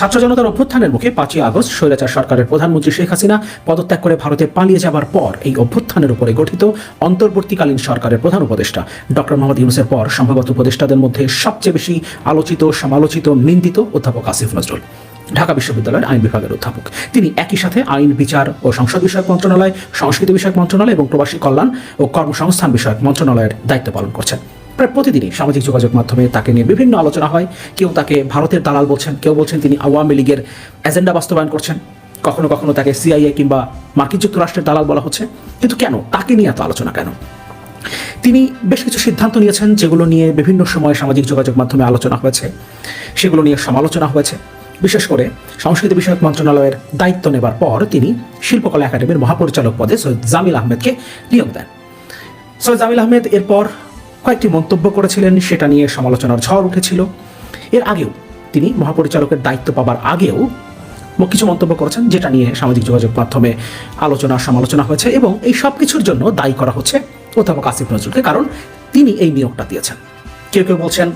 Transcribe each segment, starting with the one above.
ছাত্র জনতার অভ্যুত্থানের মুখে পাঁচই আগস্ট স্বৈরাচার সরকারের প্রধানমন্ত্রী শেখ হাসিনা পদত্যাগ করে ভারতে পালিয়ে যাবার পর এই অভ্যুত্থানের উপরে গঠিত অন্তর্বর্তীকালীন সরকারের প্রধান উপদেষ্টা ডক্টর মোহাম্মদ ইউনুসের পর সম্ভবত উপদেষ্টাদের মধ্যে সবচেয়ে বেশি আলোচিত, সমালোচিত, নিন্দিত অধ্যাপক আসিফ নজরুল, ঢাকা বিশ্ববিদ্যালয়ের আইন বিভাগের অধ্যাপক। তিনি একই সাথে আইন, বিচার ও সংসদ বিষয়ক মন্ত্রণালয়, সংস্কৃতি বিষয়ক মন্ত্রণালয় এবং প্রবাসী কল্যাণ ও কর্মসংস্থান বিষয়ক মন্ত্রণালয়ের দায়িত্ব পালন করছেন। প্রায় প্রতিদিনই সামাজিক যোগাযোগ মাধ্যমে তাকে নিয়ে বিভিন্ন আলোচনা হয়। কেউ তাকে ভারতের দালাল বলছেন, কেউ বলছেন তিনি আওয়ামী লীগের এজেন্ডা বাস্তবায়ন করছেন। কখনো কখনো তাকে সিআইএ কিংবা মার্কিন যুক্তরাষ্ট্রের দালাল বলা হচ্ছে। কিন্তু কেন? তাকে নিয়ে এত আলোচনা কেন? তিনি বেশ কিছু সিদ্ধান্ত নিয়েছেন যেগুলো নিয়ে বিভিন্ন সময় সামাজিক যোগাযোগ মাধ্যমে আলোচনা হয়েছে। সেগুলো নিয়ে সমালোচনা হয়েছে। বিশেষ করে সংস্কৃতি বিষয়ক মন্ত্রণালয়ের দায়িত্ব নেবার পর তিনি শিল্পকলা একাডেমির মহাপরিচালক পদে সৈয়দ জামিল আহমেদকে নিয়োগ দেন। সৈয়দ জামিল আহমেদ এরপর কয়েকটি মন্তব্য করেছিলেন, সেটা নিয়ে সমালোচনার ঝড় উঠেছিল। এর আগেও তিনি মহাপরিচালকের দায়িত্ব পাবার আগেও কিছু মন্তব্য করেছেন, যেটা নিয়ে সামাজিক যোগাযোগ মাধ্যমে আলোচনা, সমালোচনা হয়েছে এবং এই সব কিছুর জন্য দায়ী করা হচ্ছে অধ্যাপক আসিফ নজরুলকে, কারণ তিনি এই নিয়োগটা দিয়েছেন। কেউ কেউ বলছেন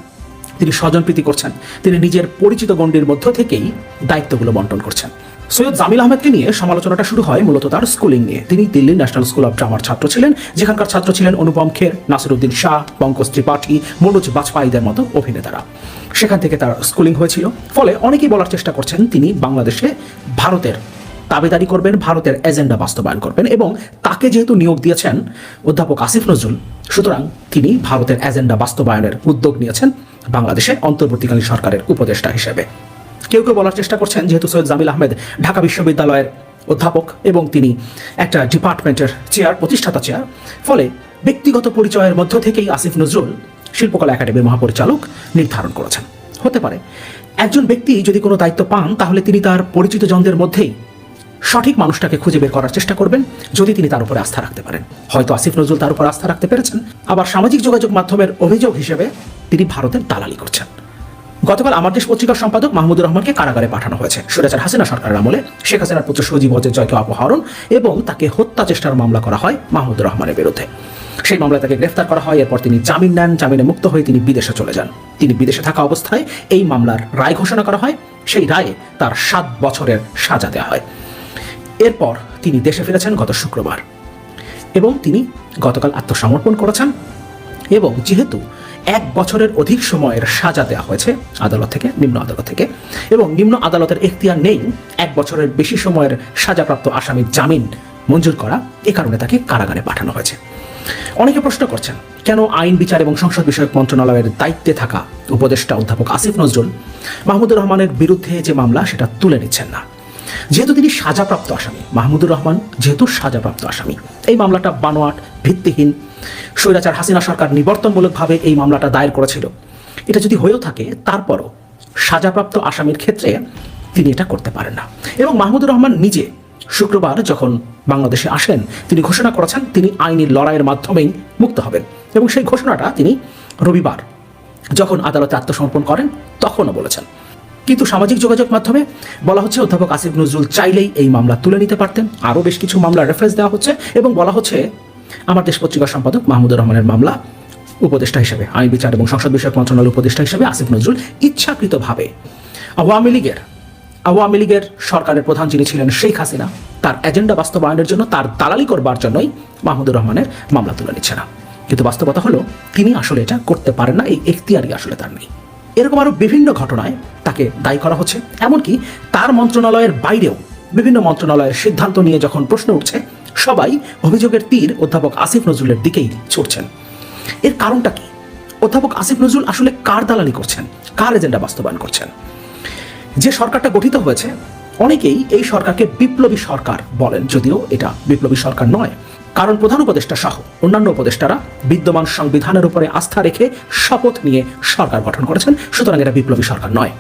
তিনি স্বজনপ্রীতি করছেন। তিনি নিজের পরিচিত গণ্ডির মধ্য থেকেই দায়িত্বগুলো বন্টন করছেন। সৈয়দ জামিল আহমেদকে নিয়ে সমালোচনাটা শুরু হয় মূলত তার স্কুলিং নিয়ে। তিনি দিল্লি ন্যাশনাল স্কুল অফ ড্রামার ছাত্র ছিলেন, যেখানকার ছাত্র ছিলেন অনুপম খের, নাসিরুদ্দিন শাহ, পঙ্কজ ত্রিপাঠী, মনোজ বাজপাইদের মতো অভিনেতারা। সেখান থেকে তার স্কুলিং হয়েছিল। ফলে অনেকেই বলার চেষ্টা করছেন তিনি বাংলাদেশে ভারতের দাবিদারি করবেন, ভারতের এজেন্ডা বাস্তবায়ন করবেন এবং তাকে যেহেতু নিয়োগ দিয়েছেন অধ্যাপক আসিফ নজরুল, সুতরাং তিনি ভারতের এজেন্ডা বাস্তবায়নের উদ্যোগ নিয়েছেন। বাংলাদেশে অন্তর্বর্তীকালীন সরকারের উপদেষ্টা হিসেবে। কেউ কেউ বলার চেষ্টা করছেন, যেহেতু সৈয়দ জামিল আহমেদ ঢাকা বিশ্ববিদ্যালয়ের অধ্যাপক এবং তিনি একটা ডিপার্টমেন্টের চেয়ার, প্রতিষ্ঠাতা চেয়ার। ফলে ব্যক্তিগত পরিচয়ের মধ্য থেকেই আসিফ নজরুল শিল্পকলা একাডেমির মহাপরিচালক নির্ধারণ করেছেন। হতে পারে, একজন ব্যক্তি যদি কোনো দায়িত্ব পান, তাহলে তিনি তার পরিচিত জনদের মধ্যেই সঠিক মানুষটাকে খুঁজে বের করার চেষ্টা করবেন, যদি তিনি তার উপরে আস্থা রাখতে পারেন। হয়তো আসিফ নজরুল তার উপর আস্থা রাখতে পেরেছেন, আবার সামাজিক যোগাযোগ মাধ্যমের অভিযোগ হিসেবে তিনি ভারতের দালালি করছেন। গতকাল আমার দেশ পত্রিকার সম্পাদক মাহমুদুর রহমানকে কারাগারে পাঠানো হয়েছে। সুরেচার হাসিনা সরকারের আমলে শেখ হাসিনার পুত্র সজীব অজয় জয়কে অপহরণ এবং তাকে হত্যা চেষ্টার মামলা করা হয় মাহমুদুর রহমানের বিরুদ্ধে। সেই মামলায় তাকে গ্রেফতার করা হয়, এরপর তিনি জামিন নেন, জামিনে মুক্ত হয়ে তিনি বিদেশে চলে যান। তিনি বিদেশে থাকা অবস্থায় এই মামলার রায় ঘোষণা করা হয়। সেই রায়ে তার সাত বছরের সাজা দেওয়া হয়। এরপর তিনি দেশে ফিরেছেন গত শুক্রবার এবং তিনি গতকাল আত্মসমর্পণ করেছেন এবং যেহেতু এক বছরের অধিক সময়ের সাজা দেওয়া হয়েছে আদালত থেকে, নিম্ন আদালত থেকে, এবং নিম্ন আদালতের এখতিয়ার নেই এক বছরের বেশি সময়ের সাজাপ্রাপ্ত আসামির জামিন মঞ্জুর করা, এ কারণে তাকে কারাগারে পাঠানো হয়েছে। অনেকে প্রশ্ন করছেন, কেন আইন, বিচার এবং সংসদ বিষয়ক মন্ত্রণালয়ের দায়িত্বে থাকা উপদেষ্টা অধ্যাপক আসিফ নজরুল মাহমুদুর রহমানের বিরুদ্ধে যে মামলা, সেটা তুলে নিচ্ছেন না। যেহেতু তিনি সাজাপ্রাপ্ত আসামি, মাহমুদুর রহমান যেহেতু সাজাপ্রাপ্ত আসামি। এই মামলাটা বানোয়াট, ভিত্তিহীন। স্বৈরাচার হাসিনা সরকার নিবর্তনমূলকভাবে এই মামলাটা দায়ের করেছিল। এটা যদি হয়েও থাকে, তারপরও সাজাপ্রাপ্ত আসামির ক্ষেত্রে তিনি এটা করতে পারেন না। এবং মাহমুদুর রহমান নিজে শুক্রবার যখন বাংলাদেশে আসেন, তিনি ঘোষণা করেছেন তিনি আইনি লড়াইয়ের মাধ্যমেই মুক্ত হবেন। এবং সেই ঘোষণাটা তিনি রবিবার যখন আদালতে আত্মসমর্পণ করেন, তখনও বলেছেন। কিন্তু সামাজিক যোগাযোগ মাধ্যমে বলা হচ্ছে, অধ্যাপক আসিফ নজরুল চাইলেই এই মামলা তুলে নিতে পারতেন। আরও বেশ কিছু মামলার রেফারেন্স দেওয়া হচ্ছে এবং বলা হচ্ছে, আমার দেশ পত্রিকার সম্পাদক মাহমুদুর রহমানের মামলা উপদেষ্টা হিসেবে, আইন বিচার এবং সংসদ বিষয়ক মন্ত্রণালয় উপদেষ্টা হিসেবে আসিফ নজরুল ইচ্ছাকৃতভাবে আওয়ামী লীগের আওয়ামী লীগের সরকারের প্রধান যিনি ছিলেন শেখ হাসিনা, তার এজেন্ডা বাস্তবায়নের জন্য, তার দালালি করবার জন্যই মাহমুদুর রহমানের মামলা তুলে নিচ্ছে না। কিন্তু বাস্তবতা হলো, তিনি আসলে এটা করতে পারেন না, এই এখতিয়ারই আসলে তার নেই। এরকম আরও বিভিন্ন ঘটনায় তাকে দায়ী করা হচ্ছে। এমনকি তার মন্ত্রণালয়ের বাইরেও বিভিন্ন মন্ত্রণালয়ের সিদ্ধান্ত নিয়ে যখন প্রশ্ন উঠছে, সবাই অভিযোগের তীর অধ্যাপক আসিফ নজরুলের দিকেই ছুটছেন। এর কারণটা কি? অধ্যাপক আসিফ নজরুল আসলে কার দালালি করছেন? কার এজেন্ডা বাস্তবায়ন করছেন? যে সরকারটা গঠিত হয়েছে, অনেকেই এই সরকারকে বিপ্লবী সরকার বলেন, যদিও এটা বিপ্লবী সরকার নয়। কারণ প্রধান উপদেষ্টা সহ অন্যান্য উপদেষ্টারা বিদ্যমান সংবিধানের উপরে আস্থা রেখে শপথ নিয়ে সরকার গঠন করেছেন, সুতরাং এটা বিপ্লবী সরকার নয়।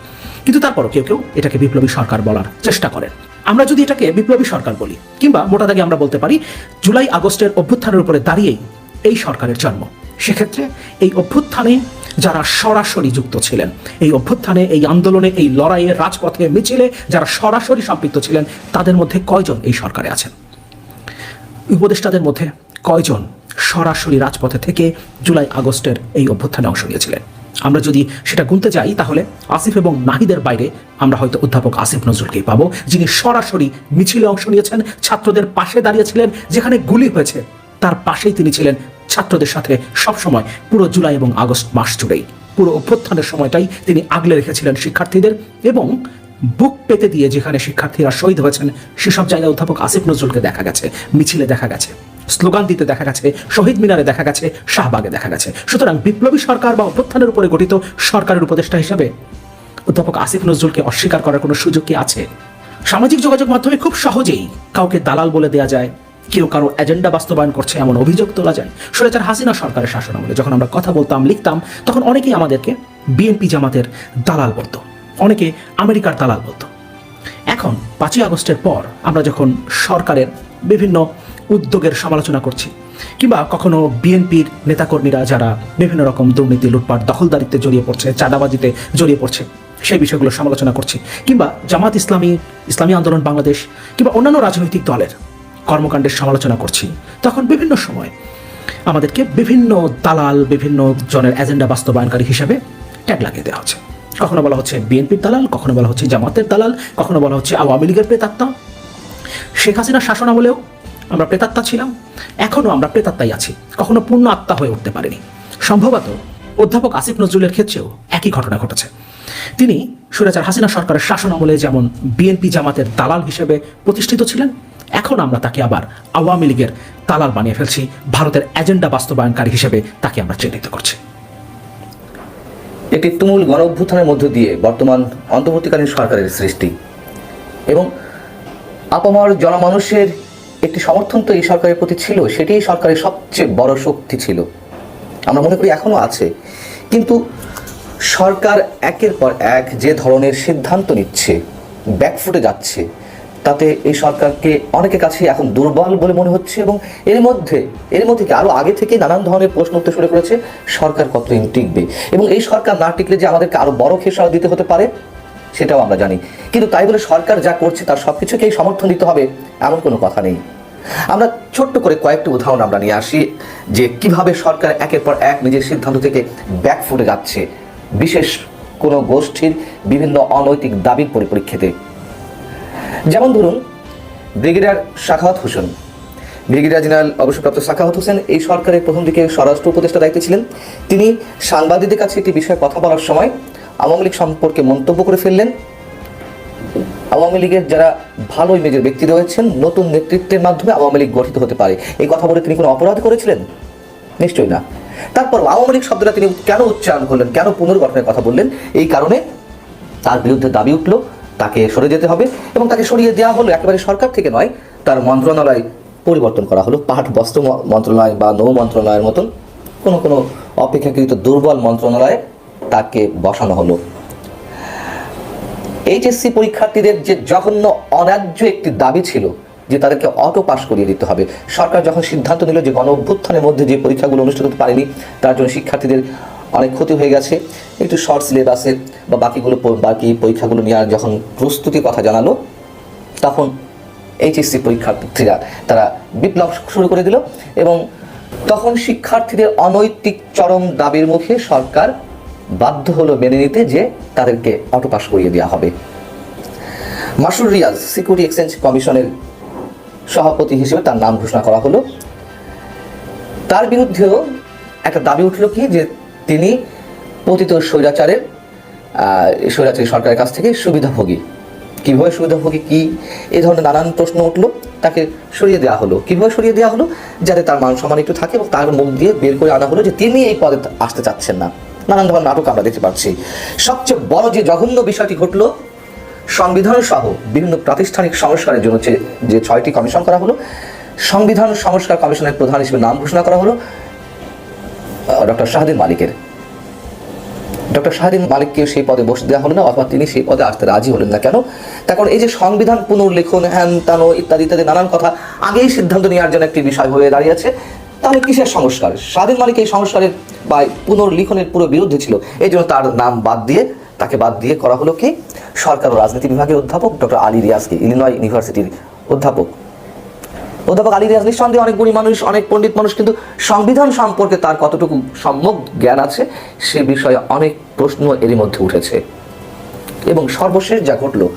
কিন্তু তারপরও কেউ কেউ এটাকে বিপ্লবী সরকার বলার চেষ্টা করেন। আমরা যদি এটাকে বিপ্লবী সরকার বলি, কিংবা মোটা দাগে আমরা বলতে পারি, জুলাই আগস্টের অভ্যুত্থানের উপরে দাঁড়িয়েই এই সরকারের জন্ম। সেক্ষেত্রে এই অভ্যুত্থানে যারা সরাসরি যুক্ত ছিলেন, এই অভ্যুত্থানে, এই আন্দোলনে, এই লড়াইয়ে, রাজপথে মিছিলে যারা সরাসরি সম্পৃক্ত ছিলেন, তাদের মধ্যে কয়জন এই সরকারে আছেন? উপদেষ্টাদের মধ্যে কয়জন সরাসরি রাজপথে থেকে জুলাই আগস্টের এই অভ্যুত্থানে অংশ নিয়েছিলেন? আমরা যদি সেটা গুনতে যাই, তাহলে আসিফ এবং নাহিদের বাইরে আমরা হয়তো অধ্যাপক আসিফ নজরুলকেই পাবো, যিনি সরাসরি মিছিলে অংশ নিয়েছেন, ছাত্রদের পাশে দাঁড়িয়েছিলেন, যেখানে গুলি হয়েছে, তার পাশেই তিনি ছিলেন ছাত্রদের সাথে সবসময় পুরো জুলাই এবং আগস্ট মাস জুড়েই। পুরো অভ্যুত্থানের সময়টাই তিনি আগলে রেখেছিলেন শিক্ষার্থীদের এবং বুক পেতে দিয়ে যেখানে শিক্ষার্থীরা শহীদ হয়েছেন, সেসব জায়গায় অধ্যাপক আসিফ নজরুলকে দেখা গেছে, মিছিলে দেখা গেছে, স্লোগান দিতে দেখা গেছে, শহীদ মিনারে দেখা গেছে, শাহবাগে দেখা গেছে। সুতরাং বিপ্লবী সরকার বা অভ্যুত্থানের উপরে গঠিত সরকারের উপদেষ্টা হিসেবে অধ্যাপক আসিফ নজরুলকে অস্বীকার করার কোনো সুযোগ কি আছে? সামাজিক যোগাযোগ মাধ্যমে খুব সহজেই কাউকে দালাল বলে দেয়া যায়, কেউ কারও এজেন্ডা বাস্তবায়ন করছে এমন অভিযোগ তোলা যায়। স্বৈরাচার হাসিনা সরকারের শাসন আমলে যখন আমরা কথা বলতাম, লিখতাম, তখন অনেকেই আমাদেরকে বিএনপি জামাতের দালাল বলতো। অনেকে আমেরিকার দালাল বলতো। এখন পাঁচই আগস্টের পর আমরা যখন সরকারের বিভিন্ন উদ্যোগের সমালোচনা করছি, কিংবা কখনো বিএনপির নেতাকর্মীরা যারা বিভিন্ন রকম দুর্নীতি, লুটপাট দখলদারিত্বে জড়িয়ে পড়ছে, চাঁদাবাজিতে জড়িয়ে পড়ছে, সেই বিষয়গুলো সমালোচনা করছি, কিংবা জামাত ইসলামী ইসলামী আন্দোলন বাংলাদেশ, কিংবা অন্যান্য রাজনৈতিক দলের কর্মকাণ্ডের সমালোচনা করছি, তখন বিভিন্ন সময় আমাদেরকে বিভিন্ন দালাল, বিভিন্ন জনের এজেন্ডা বাস্তবায়নকারী হিসাবে ট্যাগ লাগিয়ে দেওয়া হচ্ছে। কখনো বলা হচ্ছে বিএনপির দালাল, কখনো বলা হচ্ছে জামাতের দালাল, কখনো বলা হচ্ছে আওয়ামী লীগের প্রেতাত্মা। শেখ হাসিনার শাসন আমলেও আমরা প্রেতাত্মা ছিলাম এখনও আমরা প্রেতাত্মাই আছি। কখনো পূর্ণ আত্মা হয়ে উঠতে পারিনি। সম্ভবত অধ্যাপক আসিফ নজরুলের ক্ষেত্রেও একই ঘটনা ঘটেছে। তিনি সুরাচার হাসিনা সরকারের শাসন আমলে যেমন বিএনপি জামাতের দালাল হিসেবে প্রতিষ্ঠিত ছিলেন, এখন আমরা তাকে আবার আওয়ামী লীগের দালাল বানিয়ে ফেলছি, ভারতের এজেন্ডা বাস্তবায়নকারী হিসেবে তাকে আমরা চিহ্নিত করছি। একটি তুমুল গণ অভ্যুত্থানের মধ্য দিয়ে বর্তমান অন্তর্বর্তীকালীন সরকারের সৃষ্টি। এবং আপামর জনমানুষের একটি সমর্থন তো এই সরকারের প্রতি ছিল সেটি সরকারের সবচেয়ে বড় শক্তি ছিল। আমরা মনে করি এখনও আছে। কিন্তু সরকার একের পর এক যে ধরনের সিদ্ধান্ত নিচ্ছে ব্যাকফুটে যাচ্ছে তাতে এই সরকারকে অনেকের কাছে এখন দুর্বল বলে মনে হচ্ছে এবং এর মধ্যে এর মধ্যে কি আরও আগে থেকে নানান ধরনের প্রশ্ন উঠতে শুরু করেছে, সরকার কতদিন টিকবে? এবং এই সরকার না টিকলে যে আমাদেরকে আরও বড় খেসারত দিতে হতে পারে, সেটাও আমরা জানি। কিন্তু তাই বলে সরকার যা করছে তার সবকিছুকেই সমর্থন দিতে হবে, এমন কোনো কথা নেই। আমরা ছোট্ট করে কয়েকটি উদাহরণ আমরা নিয়ে আসি, যে কীভাবে সরকার একের পর এক নিজের সিদ্ধান্ত থেকে ব্যাক ফুটে যাচ্ছে। বিশেষ কোনো গোষ্ঠীর বিভিন্ন অনৈতিক দাবির পরিপ্রেক্ষিতে। যেমন ধরুন, brigadier Shakhawat Hossain. Brigadier general অবসরপ্রাপ্ত শাখাওয়াত হোসেন এই সরকারের প্রথম দিকে স্বরাষ্ট্র উপদেষ্টা দায়িত্বে ছিলেন। তিনি সাংবাদিকদের কাছে একটি বিষয়ে কথা বলার সময় আওয়ামী লীগ সম্পর্কে মন্তব্য করে ফেললেন। আওয়ামী লীগের যারা ভালো ইমেজের ব্যক্তি রয়েছেন, নতুন নেতৃত্বের মাধ্যমে আওয়ামী লীগ গঠিত হতে পারে। এই কথা বলে তিনি কোনো অপরাধ করেছিলেন? নিশ্চয়ই না। তারপর আওয়ামী লীগ শব্দটা তিনি কেন উচ্চারণ করলেন, কেন পুনর্গঠনের কথা বললেন? এই কারণে তার বিরুদ্ধে দাবি উঠল তাকে সরে যেতে হবে এবং তাকে সরিয়ে দেওয়া হলো একেবারে সরকার থেকে নয়, তার মন্ত্রণালয় পরিবর্তন করা হলো। পাট বস্ত্র মন্ত্রণালয় বা নৌ মন্ত্রণালয়ের মতন কোনো কোনো অপেক্ষাকৃত দুর্বল মন্ত্রণালয়ে তাকে বসানো হলো। এইচএসসি পরীক্ষার্থীদের যে জঘন্য, অন্যায্য একটি দাবি ছিল যে তাদেরকে অটো পাস করিয়ে দিতে হবে। সরকার যখন সিদ্ধান্ত নিল যে গণ অভ্যুত্থানের মধ্যে যে পরীক্ষাগুলো অনুষ্ঠিত পারেনি, তার জন্য শিক্ষার্থীদের অনেক ক্ষতি হয়ে গেছে। একটু শর্ট সিলেবাসে বা বাকিগুলো বাকি পরীক্ষাগুলো নেওয়ার যখন প্রস্তুতির কথা জানালো, তখন এইচএসসি পরীক্ষার্থীরা, তারা বিপ্লব শুরু করে দিল এবং তখন শিক্ষার্থীদের অনৈতিক চরম দাবির মুখে সরকার বাধ্য হলো মেনে নিতে যে তাদেরকে অটো পাস করিয়ে দেওয়া হবে। মাসুর রিয়াজ সিকিউরিটি এক্সচেঞ্জ কমিশনের সভাপতি হিসেবে তার নাম ঘোষণা করা হলো। তার বিরুদ্ধেও একটা দাবি উঠল কি যে তিনি পতিত স্বৈরাচারের স্বৈরাচারী সরকারের কাছ থেকে সুবিধাভোগী। কীভাবে সুবিধাভোগী? কি? এই ধরনের নানান প্রশ্ন উঠল। তাকে সরিয়ে দেওয়া হলো। কীভাবে সরিয়ে দেওয়া হলো? যাতে তার মান সম্মান একটু থাকে এবং তার মুখ দিয়ে বের করে আনা হলো যে তিনি এই পদে আসতে চাচ্ছেন না। নানান ধরনের নাটক আমরা দেখতে পাচ্ছি। সবচেয়ে বড় যে জঘন্য বিষয়টি ঘটলো, সংবিধান সহ বিভিন্ন প্রাতিষ্ঠানিক সংস্কারের জন্য যে ছয়টি কমিশন করা হলো, সংবিধান সংস্কার কমিশনের প্রধান হিসেবে নাম ঘোষণা করা হলো। ডক্টর শাহাদিন মালিকের। ডক্টর শাহরিন মালিককে সেই পদে বসে দেওয়া হলো না, অথবা তিনি সেই পদে আসতে রাজি হলেন না। কেন? কারণ এই যে সংবিধান পুনর্লেখন, হ্যান তানো ইত্যাদি ইত্যাদি, নানান কথা আগেই সিদ্ধান্ত নেওয়ার জন্য একটি বিষয় হয়ে দাঁড়িয়েছে তাহলে কিসের সংস্কার? স্বাধীন মালিক এই সংস্কারের বা পুনর্লিখনের পুরো বিরুদ্ধে ছিল। এই জন্য তার নাম বাদ দিয়ে, তাকে বাদ দিয়ে করা হলো কি? সরকার ও রাজনীতি বিভাগের অধ্যাপক ডক্টর আলী রিয়াজকে, ইলিনয় ইউনিভার্সিটির অধ্যাপক। অধ্যাপক আলী রিয়াজ নিঃসন্দেহে অনেক গুণী মানুষ, অনেক পণ্ডিত মানুষ, কিন্তু সংবিধান সম্পর্কে তার কতটুকু সম্যক জ্ঞান আছে সে বিষয়ে অনেক প্রশ্ন এরই মধ্যে উঠেছে। এবং সর্বশেষ যা ঘটলো,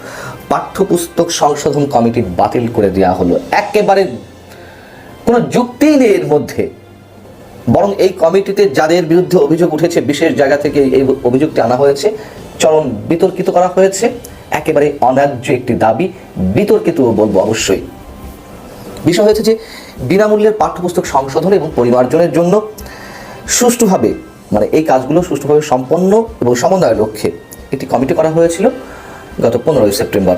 পাঠ্যপুস্তক সংশোধন কমিটি বাতিল করে দেওয়া হলো। একেবারে কোনো যুক্তিই নেই এর মধ্যে। বরং এই কমিটিতে যাদের বিরুদ্ধে অভিযোগ উঠেছে, বিশেষ জায়গা থেকে এই অভিযোগটি আনা হয়েছে, চরম বিতর্কিত করা হয়েছে। একেবারে অন্যায্য একটি দাবি বিতর্কিত বলব অবশ্যই। বিষয় হয়েছে যে বিনামূল্যের পাঠ্যপুস্তক সংশোধন এবং পরিমার্জনের জন্য সুষ্ঠুভাবে মানে এই কাজগুলো সুষ্ঠুভাবে সম্পন্ন এবং সমন্বয়ের লক্ষ্যে একটি কমিটি করা হয়েছিল গত পনেরোই সেপ্টেম্বর।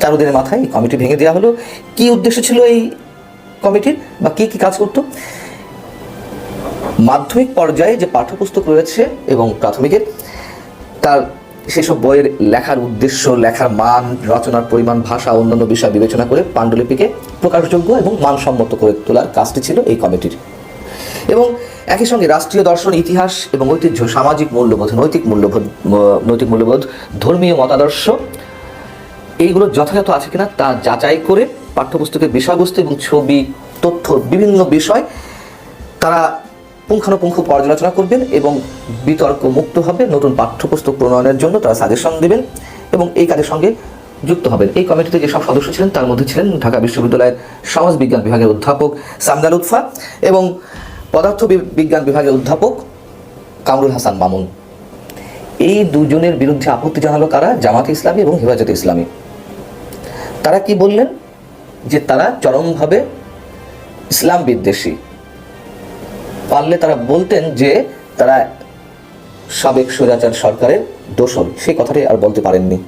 তেরো দিনের মাথায় এই কমিটি ভেঙে দেওয়া হলো। কি উদ্দেশ্য ছিল এই কমিটির বা কি কি কাজ করতো? মাধ্যমিক পর্যায়ে যে পাঠ্যপুস্তক রয়েছে এবং প্রাথমিকের, তার সেসব বইয়ের লেখার উদ্দেশ্য, লেখার মান, রচনার পরিমাণ, ভাষা, অন্যান্য বিষয় বিবেচনা করে পাণ্ডুলিপিকে প্রকাশযোগ্য এবং মানসম্মত করে তোলার কাজটি ছিল এই কমিটির। এবং একই সঙ্গে রাষ্ট্রীয় দর্শন, ইতিহাস এবং ঐতিহ্য, সামাজিক মূল্যবোধ, নৈতিক মূল্যবোধ নৈতিক মূল্যবোধ, ধর্মীয় মতাদর্শ, এইগুলো যথাযথ আছে কিনা তা যাচাই করে পাঠ্যপুস্তকের বিষয়বস্তু এবং ছবি, তথ্য, বিভিন্ন বিষয় তারা পুঙ্খানুপুঙ্খ পর্যালোচনা করবেন এবং বিতর্ক মুক্তভাবে নতুন পাঠ্যপুস্তক প্রণয়নের জন্য তারা সাজেশন দেবেন এবং এই কাজের সঙ্গে যুক্ত হবেন। এই কমিটিতে যেসব সদস্য ছিলেন, তার মধ্যে ছিলেন ঢাকা বিশ্ববিদ্যালয়ের সমাজ বিজ্ঞান বিভাগের অধ্যাপক সামদাল উৎফা এবং পদার্থ বিজ্ঞান বিভাগের অধ্যাপক কামরুল হাসান মামুন। এই দুজনের বিরুদ্ধে আপত্তি জানালো কারা? জামাতে ইসলামী এবং হেফাজতে ইসলামী। তারা কি বললেন? যে তারা চরমভাবে ইসলাম বিদ্বেষী। পারলে তারা বলতেন যে তারা সাবেক স্বৈরাচার সরকারের দোষর সেই কথাটি আর বলতে পারেননি।